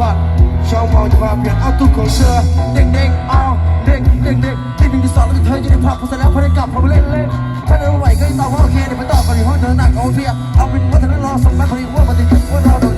วันช่องมองจะมาเปลี่ยนเอาทุกของเธอเด็กเด็กเอาเด็กเด็กเด็กที่หนึ่งที่สองแล้วที่เธออยู่ในผับพอเสร็จแล้วพอได้กลับพอไปเล่นเล่นถ้าเดินไหวก็ยังตอบว่าโอเคเดี๋ยวไปตอบกันในห้องเธอหนักเอาเพียบเอาเป็นว่าเธอรอส่งแม่คนนี้ว่าปฏิกิริว่าเรา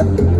Huh?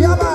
Yeah.